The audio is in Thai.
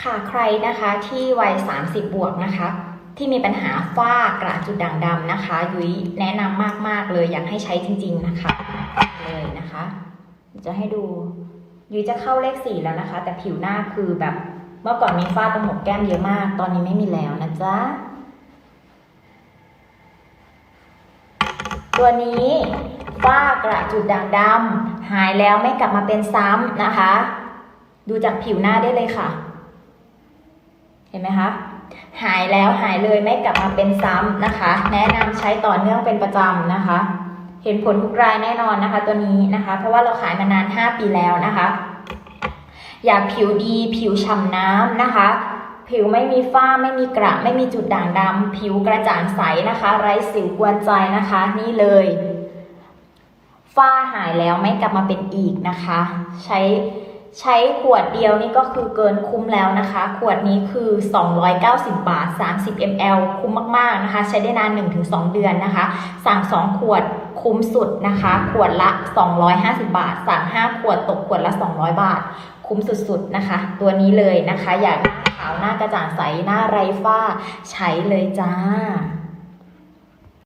ค่ะใครนะคะที่วัย 30 บวกนะคะ ที่มีปัญหาฝ้ากระจุดด่างดำนะคะ ยุ้ยแนะนำมาก ๆ เลยอยากให้ใช้จริง ๆนะคะเลยนะคะ จะให้ดู ยุ้ยจะเข้าเลขสี่แล้วนะคะ แต่ผิวหน้าคือแบบเมื่อก่อนมีฝ้าตรงหมกแก้มเยอะมาก ตอนนี้ไม่มีแล้วนะจ๊ะตัวนี้ฝ้ากระจุดด่างดำหายแล้วไม่กลับมาเป็นซ้ำนะคะ ดูจากผิวหน้าได้เลยค่ะ เห็นไหมคะหายแล้วหายเลยไม่กลับมาเป็นซ้ำนะคะ แนะนำใช้ต่อเนื่องเป็นประจำนะคะ เห็นผลทุกรายแน่นอนนะคะ ตัวนี้นะคะ เพราะว่าเราขายมานาน 5 ปีแล้วนะคะ อยากผิวดีผิวฉ่ำน้ำนะคะ ผิวไม่มีฝ้าไม่มีกระไม่มีจุดด่างดำผิวกระจ่างใสนะคะ ไร้สิวกวนใจนะคะ นี่เลยฝ้าหายแล้วไม่กลับมาเป็นอีกนะคะ ใช้ ใช้ขวดเดียวนี่ก็คือเกินคุ้มแล้วนะคะ ขวดนี้คือ 290 บาท 30 ml คุ้มมากๆนะคะ ใช้ได้นาน 1-2 เดือนนะคะ สั่ง 2 ขวดคุ้มสุดนะคะ ขวดละ 250 บาท สั่ง 5 ขวดตกขวดละ 200 บาท คุ้มสุดๆนะคะ ตัวนี้เลยนะคะ อยากหน้าขาวหน้ากระจ่างใสหน้าไร้ฝ้า ใช้เลยจ้า